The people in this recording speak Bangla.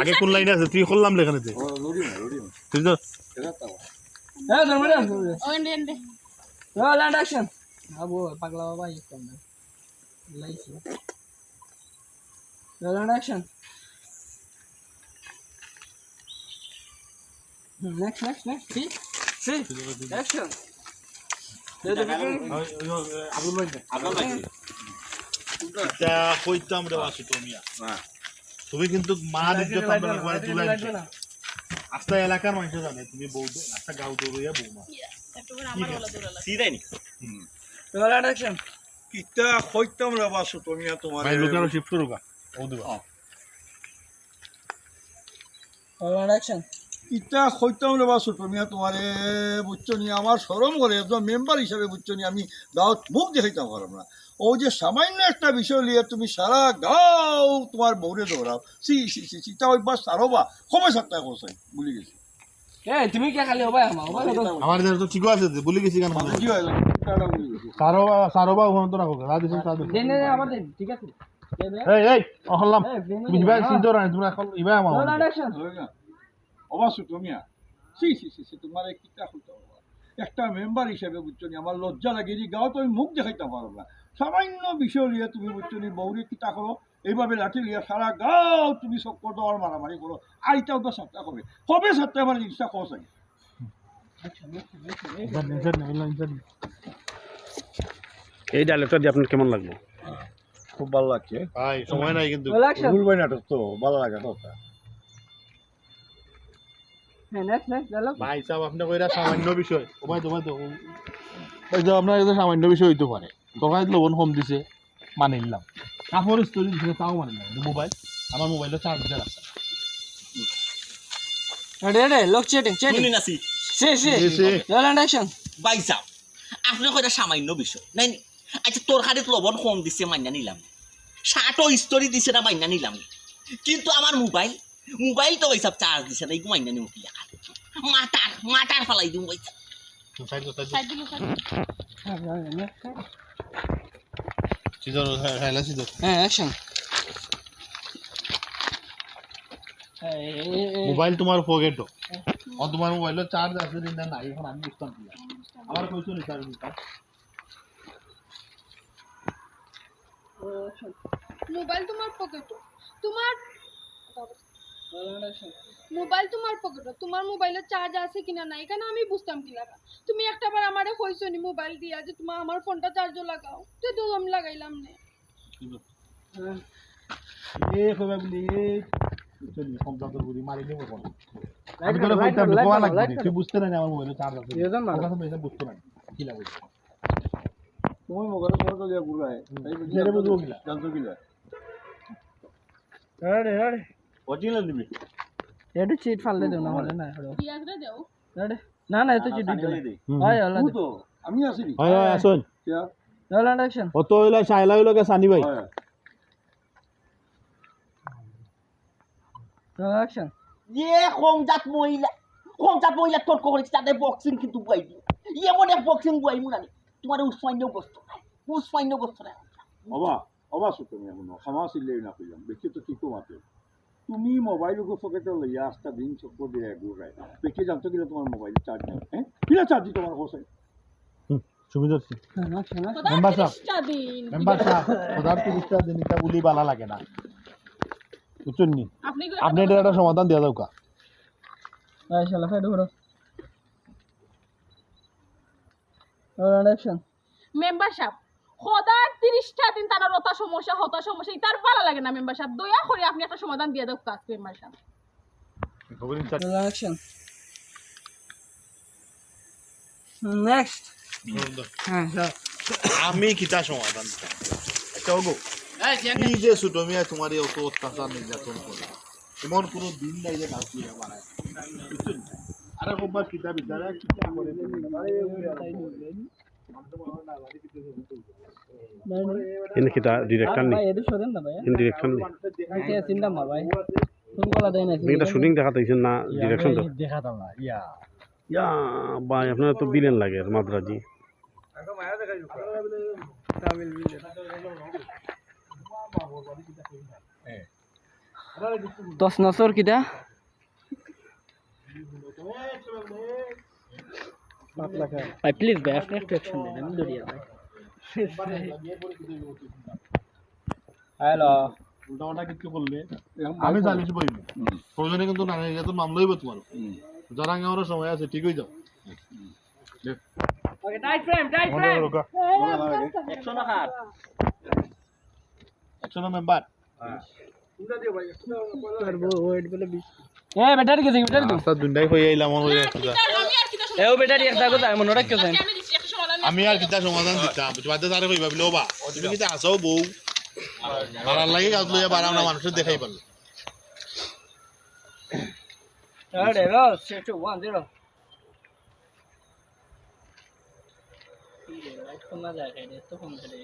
আগে কোন লাইনে আছে? তুই করলাম লেখানে তুই তো পাগলা বাবা অ্যাকশন সি অ্যাকশন আবুল ভাই এটা কইতাম রে বাসু তুমি তুমি কিন্তু মা দিতে পারবে না একবারে তুলে আস্তা এলাকার মানুষ জানে তুমি বউ আস্তা গাঁও দৌড়িয়া বউ মা। একেবারে আমার সিরাই নি রোল এন্ড কিতা কইতাম রে বাসু তুমি তোমার ভাই লোকারও শিফট করুকা ও দিবা। রোল এন্ড অ্যাকশন কিতা রে বাসু তুমি তোমার বুঝছ নি আমার সরম করে একজন মেম্বার হিসাবে বুঝছ নি আমি গাঁৱত মুখ দেখাইতাম পারলাম না ও যে সামান্য একটা বিষয় নিয়ে তুমি সারা গাও তোমার বউরে দৌড়াও। সি সি সি সি তা একবার সারবা সময় সাতটা কোসাই ভুলি গেছি। তুমি কে খালি কত আমার তো ঠিকও আছে গেছি কেন? কি হয় সারো সারো বা ওখানে তো রাখো সারো দেন দেন আমার ঠিক আছে? দে দে এই এই অহল্লাম বুঝবা সিদ্ধ রানি তুমি এখন ইবা আমার রোল এন্ড অ্যাকশন না অবাসু তুমি সি সি সি সি তোমার কিতা কইতাম একটা মেম্বার হিসেবে বুঝছ আমার লজ্জা লাগে যে গাঁৱত আমি মুখ দেখাইতাম পারলাম না। সামান্য বিষয় নিয়ে তুমি বুঝছ নি বৌরি কিতা করো? এইভাবে লাঠি লিয়ে সারা গাঁও তুমি চক্কর দেওয়ার মারামারি করো। আইটাও তো সাতটা কবে? কবে সাতটা আমার জিনিসটা খোঁজ আগে এই ডায়লগটা দিয়ে আপনার কেমন লাগল? খুব ভালো লাগছে। ভাই সময় নাই কিন্তু। রোল অ্যাকশন ভুলবে নাটক তো ভালো লাগে কথা হ্যাঁ নেক্সট নেক্সট ডায়লগ ভাই সাহেব আপনি কইরা সামান্য বিষয়। ও ভাই তোমার তো। যে আপনার এটা সামান্য বিষয় হইতে পারে। তরকারি লবণ কম দিছে মানে নিলাম কাপড় স্টোরি দিছে তাও মানে নিলাম মোবাইল আমার মোবাইলে চার্জ দিতে লাগছে ready ready lock chatting chatting শুনি নাসি। সি সি। সি, সি। রোল এন্ড অ্যাকশন বাইসাও আপনার কয়টা সামান্য বিষয়। নাই নি? আচ্ছা তোর হাতে লবণ কম দিছে মাইনা নিলাম। শার্টও স্টোরি দিছে না মাইনা নিলাম। কিন্তু আমার মোবাইল মোবাইল তো ওইসব চার্জ দিছে না এই মাইনা নিব কি লেখা? মাটার মাটার ফালাই দিম ওইসব সাইড সাইড হ্যাঁ অ্যাকশন মোবাইল তোমার পকেটও ও তোমার মোবাইলে চার্জ আছে দিন না নাই এখন আমি বুঝতাম আমার কইছো নি চার্জ দিতাম মোবাইল তোমার পকেটে তোমার মোবাইল তোমার পকেটে তোমার মোবাইলে চার্জ আছে কিনা নাই? কেন আমি বুঝতাম কি লাগা? তুমি একটাবার আমারে কইছো নি মোবাইল দিয়া যে তোমার আমার ফোনটা চার্জও লাগাও। তো তো আমি লাগাইলাম না। এ কইবা বলি নি কম্পিউটার গুলি মারি নিব কোন আমি তোরে কইতাম কোয়া লাগবে তুই বুঝতে না আমার মোবাইলে চার্জ আছে এরকম না। কথা বুঝতে না কি লাগে তুমি মোবাইল ফোন দিয়ে ঘুরায়। জেরে বুঝব কিলা জানতো কিলা রেডি রেডি অরিজিনাল দিবি একটু চিট ফাললে দেও না হলে না পিয়াজটা দাও। না না এত চিট দিও হয় হলো তো আমি আছি নি হয় হয় আসুন। এন্ড অ্যাকশন অত হইলা সাইলা হইলা সানি ভাই? হয়। ইয়ে কমজাত মহিলা। কমজাত মহিলা তর্ক করেছে তাদের বক্সিং কিন্তু বুয়াই দিও। ইয়ে মনে বক্সিং বুয়াই মুনানি তোমার উসমান্য বস্তু নাই। উসমান্য বস্তু নাই। বাবা অবাসু তুমি এখন ক্ষমা চিল্লাই না কইলাম। তো কি কমাতে। তুমি মোবাইল পকেটে লইয়া আস্তা দিন চক্কর দিয়ে ঘুরাই বেশি জানতো কিনা তোমার মোবাইল চার্জ নাই। হ্যাঁ কিনা চার্জ দি তোমার হোসাই সুবিধা মেম্বার সাহেব মেম্বার সাহেব খোদার তিরিশটা দিন এটা বলি বালা লাগে না। বুঝছেন নি আপনি এটা একটা সমাধান দেওয়া যাও কা শালা ফেড ঘুরো রোল এন্ড সদার তিরিশটা দিন তার হতা সমস্যা হতা সমস্যা তার ভালো লাগে না মেম্বারশিপ দয়া করে আপনি একটা সমাধান দিয়ে দাও কাজ এন্ড অ্যাকশন নেক্সট হ্যাঁ আমি কিতা সমাধান একটা ওগো। কি যে ছোটো মিয়া তোমার এই অত অত্যাচার নির্যাতন করে। এমন কোনো দিন নাই যে নাচ দিয়ে বানায়? আরে কিতা বিদ্যারা কিতা করে। ডিরেক্টর না ইন নেই। আচ্ছা ভাই কলা না এটা শুটিং দেখা তাইছেন না ডিরেকশন তো। দেখাতাম না ইয়া। ইয়া ভাই আপনার তো বিলেন লাগে মাদ্রাজি। দশ নসর কিটা? ভাই প্লিজ ভাই আপনি একটু অ্যাকশন দেন আমি দৌড়িয়ে ভাই হ্যালো। উল্টাপাল্টা কিছু করলে আমি জানিস বইব প্রয়োজনে কিন্তু না তো মামলা হইব তোমার। যারা আমার সময় আছে ঠিক হয়ে যাও okay tight frame tight frame একশো টাকা একশো মেম্বার এ ব্যাটারি কে ব্যাটারি তো দুটাই হয়ে এলাম আমার হয়ে একটা আমি আর কিতা এ ও ব্যাটারি একটা কথা মনে একটা সমাধান আমি আর কিতা সমাধান দিতাম বাদে তারে কইবা বলে ওবা তুমি কিতা আসাও বউ? মারার লাগে গাছ লইয়া বাড়াও না মানুষের দেখাই পারল আরে রো 6 2 1 0 লাইট কম না যায় তো কম করে